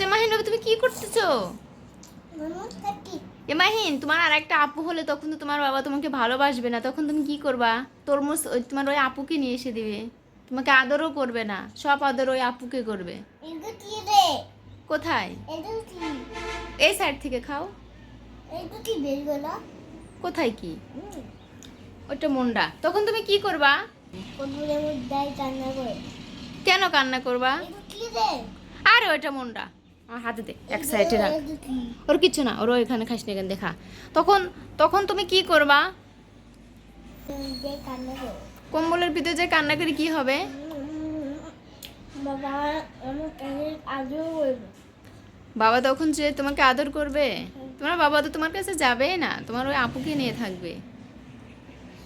বাচ্চা মাহিন বাবা, তুমি কি করতেছো? এ মাহিন, তোমার আর একটা আপু হলে তখন তো তোমার বাবা তোমাকে ভালোবাসবে না। তখন তুমি কি করবা? তরমুজ তোমার ওই আপুকে নিয়ে এসে দিবে। তোমাকে আদরও করবে না। সব আদর ওই আপুকে করবে। কোথায়? এই সাইড থেকে খাও। কোথায় কি? ওটা মুন্ডা। তখন তুমি কি করবা? কেন কান্না করবা? আরে ওটা মুন্ডা। হাতে দে, এক সাইডে রাখ। ওর কিছু না ওর এখানে খাস না এখানে দেখা। তখন তখন তুমি কি করবা? কম্বলের ভিতরে যে কান্না করে কি হবে? বাবা তখন যে তোমাকে আদর করবে, তোমার বাবা তো তোমার কাছে যাবেই না, তোমার ওই আপুকে নিয়ে থাকবে।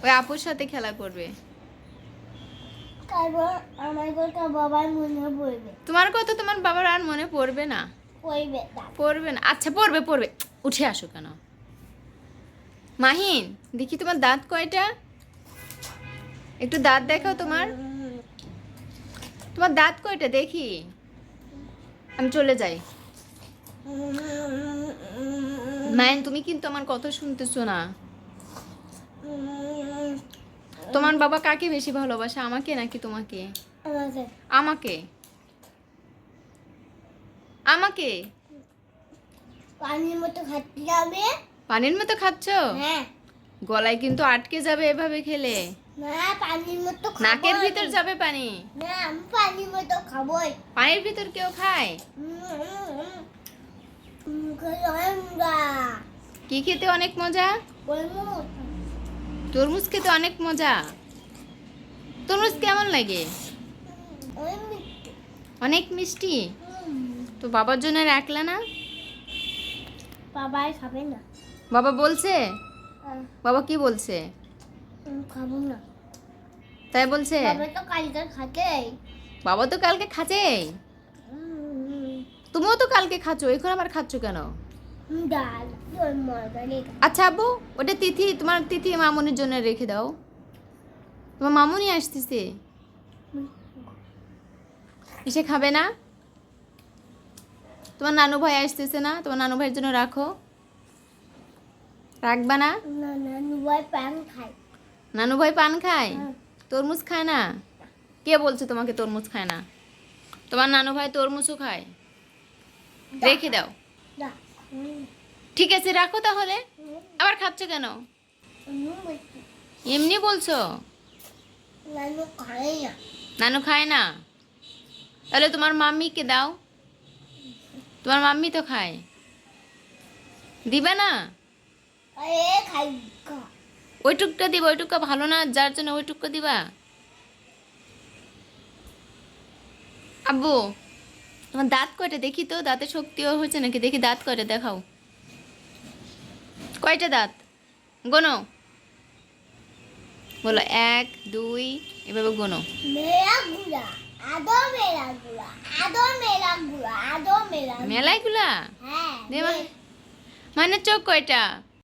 ওই আপুর সাথে খেলা করবে। আমার কথা বাবার মনে পড়বে। তোমার কথা তোমার বাবার আর মনে পড়বে না। পড়বে না। পড়বে না। আচ্ছা পড়বে পড়বে। উঠে আসো কেন? মাহিন দেখি তোমার দাঁত কয়টা? একটু দাঁত দেখাও তোমার। তোমার দাঁত কয়টা দেখি? আমি চলে যাই। মায়ন তুমি কিন্তু আমার কথা শুনতেছো না। তোমার বাবা কাকে বেশি ভালোবাসে আমাকে নাকি তোমাকে আমাকে আমাকে পানির মতো খাটতে যাবে পানির মতো খাচ্ছ হ্যাঁ গলায় কিন্তু আটকে যাবে এভাবে খেলে না পানির মতো খাব নাকের ভিতর যাবে পানি না আমি পানির মতো খাবোই পানির ভিতর কেউ খায় কি খেতে অনেক মজা তরমুজ খেতে অনেক মজা। তরমুজ কেমন লাগে? অনেক মিষ্টি। তো বাবার জন্য রাখলে না? বাবাই খাবে না। বাবা বলছে? বাবা কি বলছে? খাব না। তাই বলছে? বাবা তো কালকে খাতে বাবা তো কালকে খাচ্ছে তুমিও তো কালকে খাচ্ছ এখন আবার খাচ্ছ কেন? ডাল। আচ্ছা আব্বু ওটা তিথি তোমার তিথি মামুনির জন্য রেখে দাও। তোমার মামুনি আসতেছে। এসে খাবে না? তোমার নানু ভাই আসতেছে না? তোমার নানু ভাইয়ের জন্য রাখো। রাখবা না? না না নুবাই প্যান খাই নানু ভাই পান খায়। তরমুজ খায় না? কে বলছে তোমাকে তরমুজ খায় না? তোমার নানু ভাই তরমুজও খায়। রেখে দাও। ঠিক আছে রাখো তাহলে। আবার খাচ্ছ কেন? এমনি বলছো? নানু খায় না। তাহলে তোমার মাম্মিকে দাও। তোমার মাম্মি তো খায়। দিবে না? ওইটুকটা দিবা ওই টুকটা ভালো না যার জন্য ওইটুকটা দিবা। আব্বু তোমার দাঁত কয়টা? দেখি তো দাঁতে শক্তিও হয়েছে নাকি? দেখি দাঁত কয়টা দেখাও। কয়টা দাঁত? গোনো। বলো এক দুই এভাবে গোনো। মেলাইগুলা হ্যাঁ মানে চোখ কয়টা?